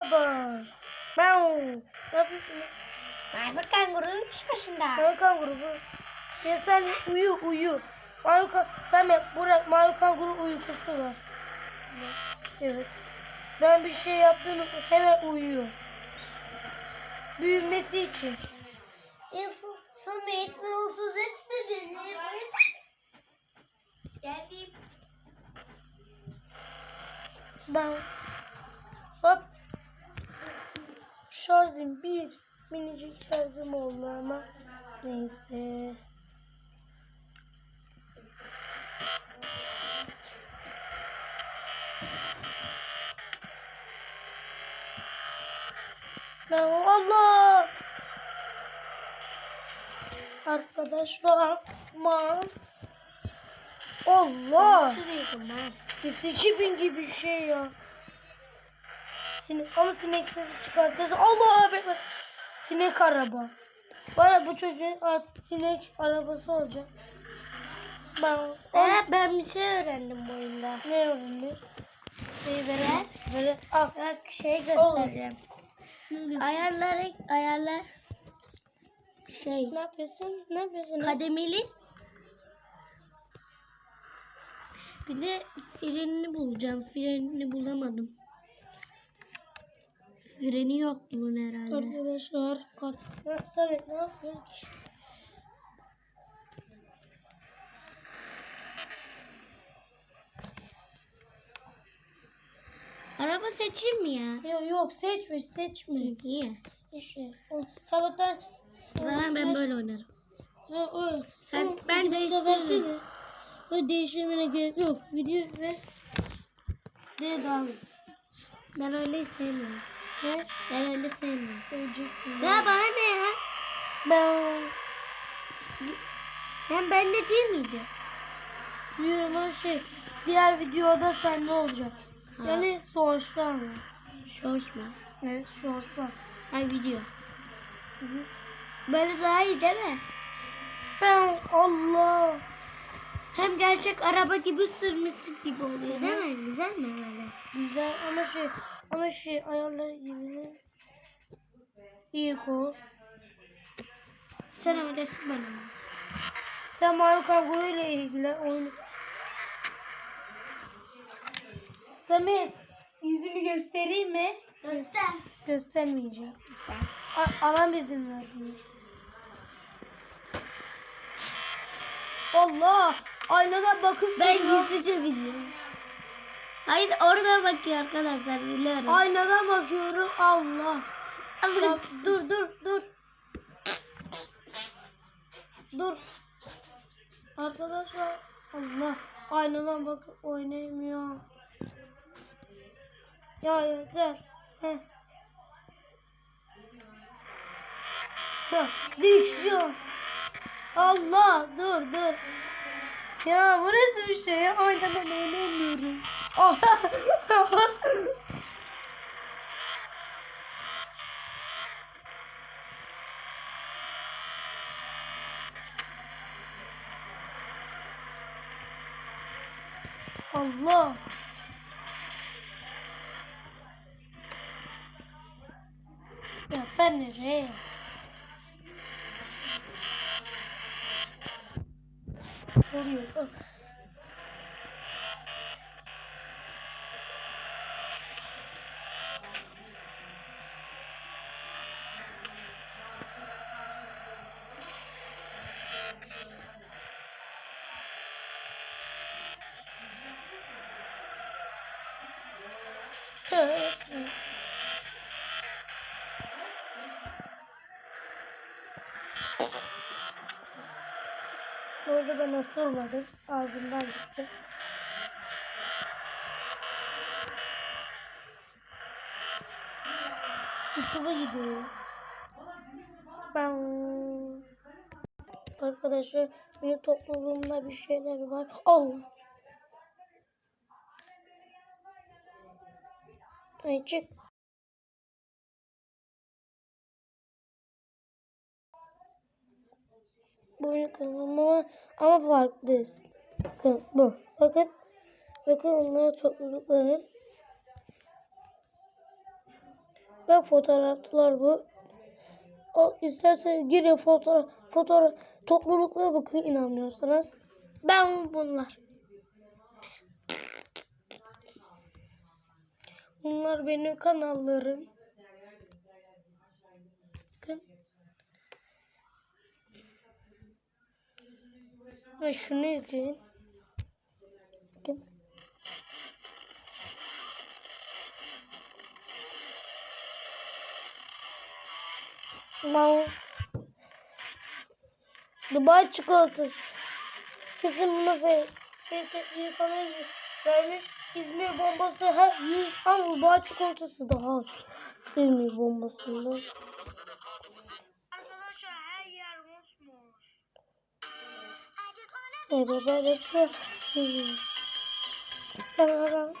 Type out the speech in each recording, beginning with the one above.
Merhaba. Ben ne yapıyorsun? Merhaba kanguru iş başında. Mavi kanguru bu. Ya sen uyu uyu. Mavi kan sen mi? Burak mavi kanguru uykusu var. Evet. Ben bir şey yaptım hemen uyuyor. Büyümesi için. Samet rahatsız etme beni. Geldim. Ben hop şarjım bir minicik şarjım oldu ama neyse. Ben Allah Arkadaşlar mant Allah. Biz 2000 gibi bir şey ya. Sinek, ama sinek sesi çıkartacağız. Allah abi. Sinek araba. Bana bu çocuğun artık sinek arabası olacak. Ben Ee, ben bir şey öğrendim bu oyunda. ne öğrendim? Şey böyle. Böyle al. Bak şey göstereceğim. Ayar. Ayarları ayarlar şey Ne yapıyorsun? Ne yapıyorsun? kademeli. Bir de frenini bulacağım. Frenini bulamadım. Freni yok bunun herhalde. Arkadaşlar. Kar... Ha, Samet ne yapıyorsun? Araba seçeyim mi ya? Yok yok seçme seçme. Niye? İşte. o Sabahtan O zaman ben böyle oynarım. Ha, öyle. Sen- Oğlum, ben video değiştiririm. versene. Öyle değiştirmene gerek yok. Video ver. De devam et. Ben öyle sevmiyorum. Ben öyle sevmiyorum. Öleceksin. Ya bana ne ya? Ben Hem ben de değil miydi? diyorum ama şey diğer videoda sende olacak. Ha. Yani sonuçta mı? Shorts mu? Evet sonuçta. Ay video. Hı hı. Böyle daha iyi değil mi? Ben Allah. Hem gerçek araba gibi sürmüşsün gibi oluyor değil mi? Güzel mi böyle? Güzel ama şey ama şey ayarları gibi. İyi kol. Sen öylesin bana. Sen Mario Kanguru ile ilgilen oyun. Samet yüzünü göstereyim mi? Göster. Göstermeyeceğim. Göster. A- alan izin. Allah! Aynadan bakıp Ben gizlice biliyorum. Hayır orada bakıyor arkadaşlar biliyorum. Aynadan bakıyorum. Allah! Allah'ım. Çap- dur dur dur. Dur. Arkadaşlar Allah aynadan bakıp oynayamıyor. Ya yeter. Heh. Diksiyon. Allah dur dur. Ya bu nasıl bir şey ya? Aynadan oynayamıyorum. Allah. Ya ben nereye? Oluyor. Bu arada ben osurmadım. Ağzımdan gitti. YouTube'a gidiyorum. Ben Arkadaşlar benim topluluğumda bir şeyler var. Allah. Ay çık. Kanalım ama, ama farklıyız. Bakın bu. Bakın. Bakın onlara toplulukların Bak fotoğraflar bu. O, isterseniz girin fotoğraf, fotoğraf topluluklara bakın inanmıyorsanız. Ben bunlar. Bunlar benim kanallarım. Bakın. Ve şunu izleyin. Bakın. Dubai çikolatası. Kesin bunu fe yıkamayız vermiş. İzmir bombası her yüz ama Dubai çikolatası daha İzmir bombasından. Arkadaşlar her yer mosmor. Evet, evet, evet. Sana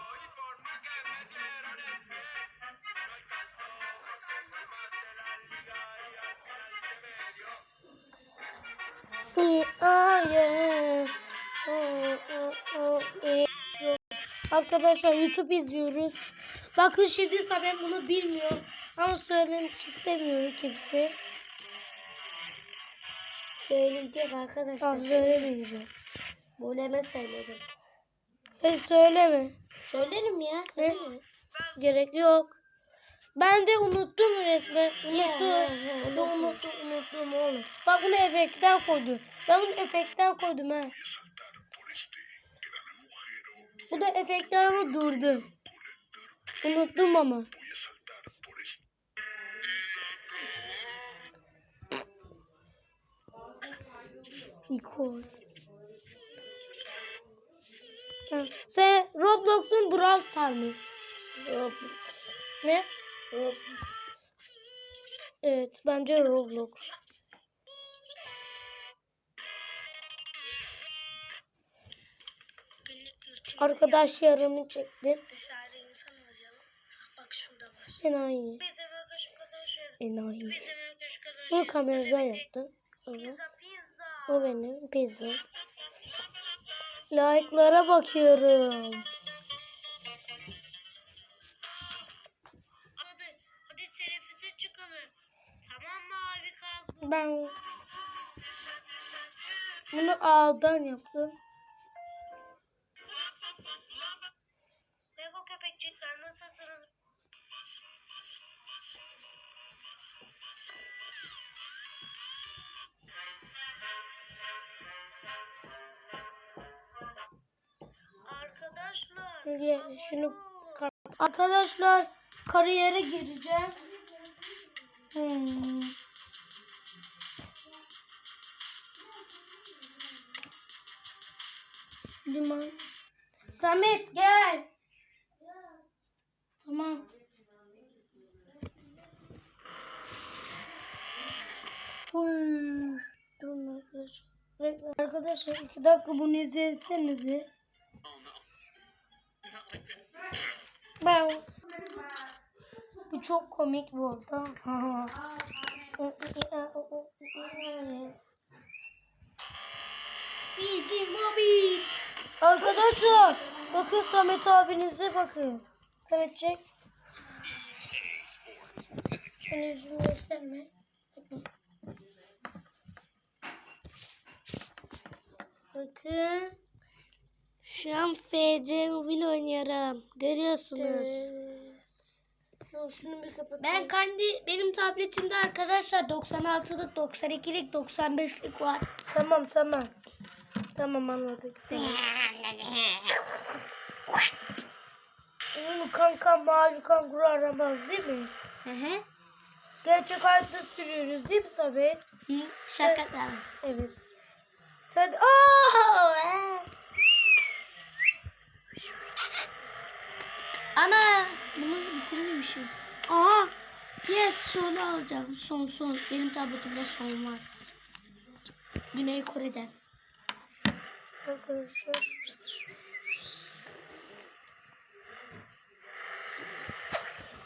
Arkadaşlar YouTube izliyoruz. Bakın şimdi Samet bunu bilmiyor. Ama söylemek istemiyorum kimse. Söyleyecek arkadaşlar. Tamam söylemeyeceğim. Buleme söyledim. Hey söyleme. Söylerim ya. Söyleme. Gerek yok. Ben de unuttum resmen. Ya, Unuttum. ha, Ben unuttum. unuttum, unuttum oğlum. Bak bunu efektten koydum. Ben bunu efektten koydum ha. Bu da efektler ama durdu. Unuttum ama. İkon. Sen Roblox'un Brawl Star mı? Roblox. Ne? Roblox. Evet bence Roblox. Arkadaş yarımı çektim. Dışarıda insan arayalım. Bak şurada var. Enayi. Arkadaşlar. Enayi. Bunu kameradan yaptım. Pizza. o benim pizza. Like'lara bakıyorum. Ben bunu A'dan yaptım. Köpekçikler nasılsınız? Arkadaşlar. Şunu kar- Arkadaşlar kariyere gireceğim. Hmm. Liman. Samet gel. Tamam. Uy. Durun arkadaşlar. Reklam. Arkadaşlar iki dakika bunu izlesenize. Bu çok komik bu arada. Fiji Mobil. Arkadaşlar bakın Samet abinize bakın. Samet çek. Beni yüzümü gösterme. Bakın. Bakın. Şu an FC Mobil oynuyorum. Görüyorsunuz. Evet. Şunu bir kapatayım. Ben kendi benim tabletimde arkadaşlar 96'lık, 92'lik, 95'lik var. Tamam tamam. Tamam anladık seni. Onu kanka mavi kanguru aramaz değil mi? Hı hı. Gerçek hayatta sürüyoruz değil mi Samet? Hı, Şaka da. Evet. Sen Aa! Ana bunu bitirmemişim. Aha. Yes sonu alacağım. Son son. Benim tabletimde son var. Güney Kore'den. Arkadaşlar.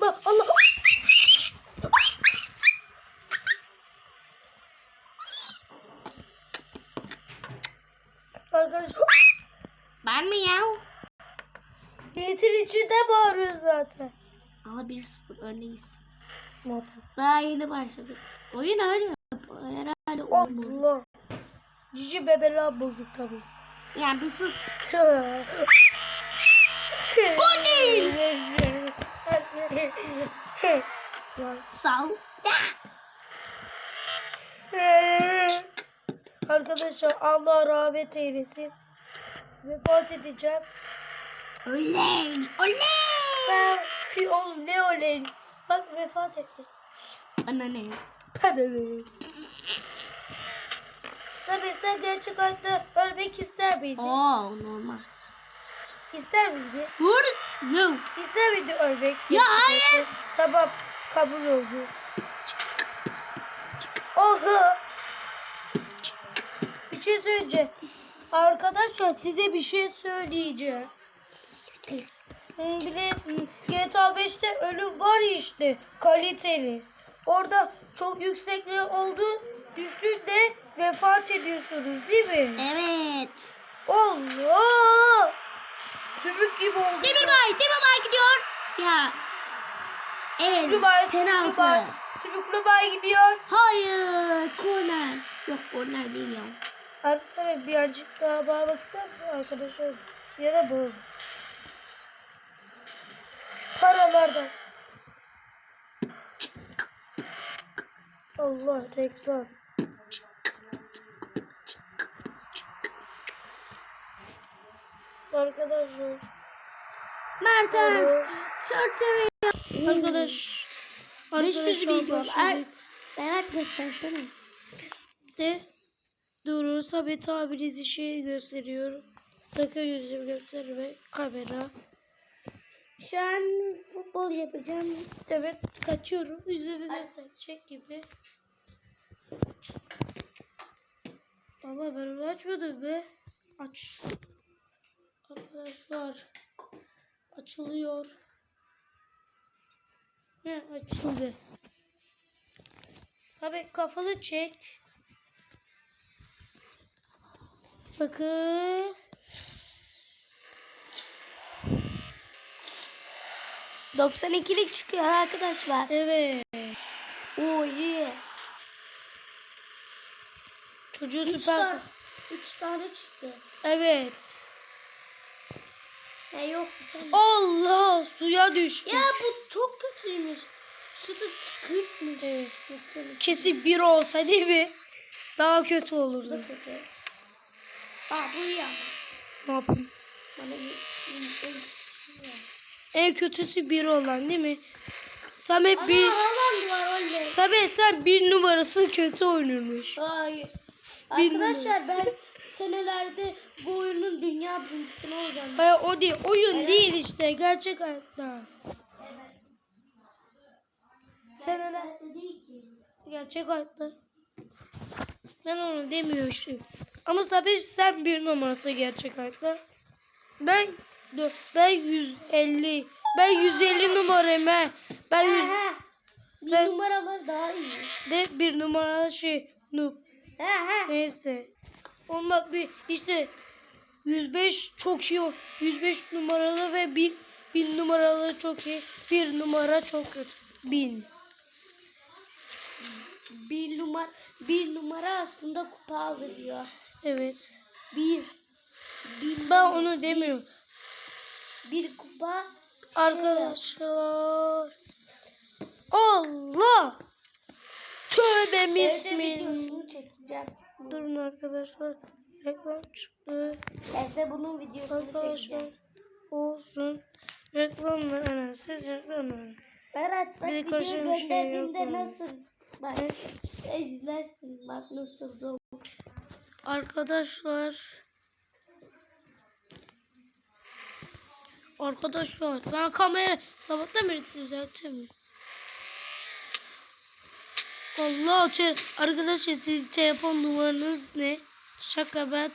Bak Allah. Arkadaşlar. Ben mi ya? Niyetin içinde bağırıyor zaten. Ama 1-0 öndeyiz. Daha yeni başladık. Oyun öyle. Herhalde bu. Allah. Cici bebeler bozuk tabii. Yani bir sus. Gol değil. Sal. Arkadaşlar Allah rahmet eylesin. Vefat edeceğim. Oley. Oley. Ben oğlum ne oley. Bak vefat etti. Bana ne? Pedali. Sabi sen gerçek hayatta ölmek ister miydin? Oo normal. İster miydin? Vur. No. İster miydin ölmek? Ya hayır. Tamam kabul oldu. Oha. Bir şey söyleyeceğim. Arkadaşlar size bir şey söyleyeceğim. Bir de GTA 5'te ölüm var işte kaliteli. Orada çok yüksekliği oldu düştüğünde vefat ediyorsunuz değil mi? Evet. Allah! Sümük gibi oldu. Demirbay. Demirbay gidiyor. Ya. El. Dubai, Penaltı. Dubai. Sümüklü bay gidiyor. Hayır. Korner. Yok korner değil ya. Arkadaşlar birazcık daha bağlamak ister misin arkadaşlar? Ya da bu. Şu paralardan. Allah reklam. Arkadaşlar. Mertens. Alo. Çartırı. Arkadaş. 500 arkadaşlar milyon. başladık. Berat göstersene. de Duru Sabit abinizi şey gösteriyorum. Dakika yüzümü göster ve kamera. Şu an futbol yapacağım. Evet kaçıyorum. Yüzümü gösterecek gibi. Allah ben onu açmadım be. Aç. Arkadaşlar. Açılıyor. He açıldı. Sabit kafanı çek. Bakın. Cık, 92'lik çıkıyor arkadaşlar. Evet. Oo iyi. Çocuğu 3 süper. tane, üç tane çıktı. Evet. Ya yok bir tane. Allah suya düştü. Ya bu çok kötüymüş. Şu da çıkırtmış. Evet. 92 Kesin bir olsa değil mi? Daha kötü olurdu. da kötü. Aa bu iyi ama. Ne yapayım? Bana bir, bir, bir, En kötüsü bir olan değil mi? Samet bir... Ana. Samet sen bir numarası kötü oynuyormuş. Hayır. Bilmiyorum. Arkadaşlar ben senelerde bu oyunun dünya birincisini olacağım. Hayır o değil. Oyun Evet. değil işte. Gerçek hayatta. Senelerde değil ki. Gerçek hayatta. Ben onu demiyorum. Ama Samet sen bir numarası gerçek hayatta. Ben dur, ben 150. Ben 150 numarayım he. Ben 100 Ha, bir Sen- numaralar daha iyi. de bir numara şey noob. Neyse. Ama bir işte 105 çok iyi. o- 105 numaralı ve 1000 1000 numaralı çok iyi. Bir numara çok kötü. 1000. Bir numara bir numara aslında kupa alıyor. Evet. Bir. Bir, Ben onu demiyorum. bir kupa Arkadaşlar. Allah. Tövbe evde bismillah. videosunu çekeceğim. Durun arkadaşlar. Reklam çıktı. Evde bunun videosunu Arkadaşlar çekeceğim. olsun. Reklam ver. Ana, Siz reklam verin. Berat bak de video şey gönderdiğimde yani. nasıl bak izlersin bak nasıl zor. Arkadaşlar. Arkadaşlar ben kamera sabahtan beri düzeltemiyorum. Allah arkadaşlar siz telefon numaranız ne? Şaka ben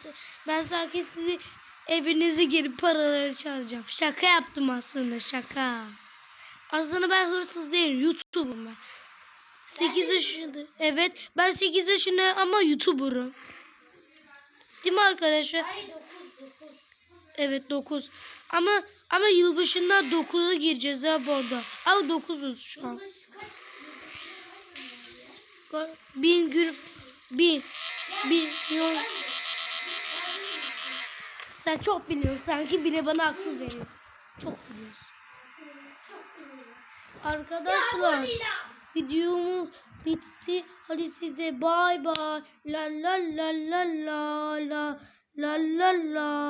ben sanki sizi evinizi gelip paraları çalacağım. Şaka yaptım aslında şaka. Aslında ben hırsız değilim. YouTube'um ben. 8 yaşında. Evet ben 8 yaşında ama YouTuber'ım. Değil mi arkadaşlar? Ay 9 9. Evet 9. Ama ama yılbaşında 9'a gireceğiz ha bu arada. Ama 9'uz şu an. Yılbaşı kaç? Var. Bin gün bin bin milyon sen çok biliyorsun sanki bile bana akıl veriyor. Çok biliyorsun. Arkadaşlar videomuz bitti. Hadi size bay bay. La la la la la la la la la.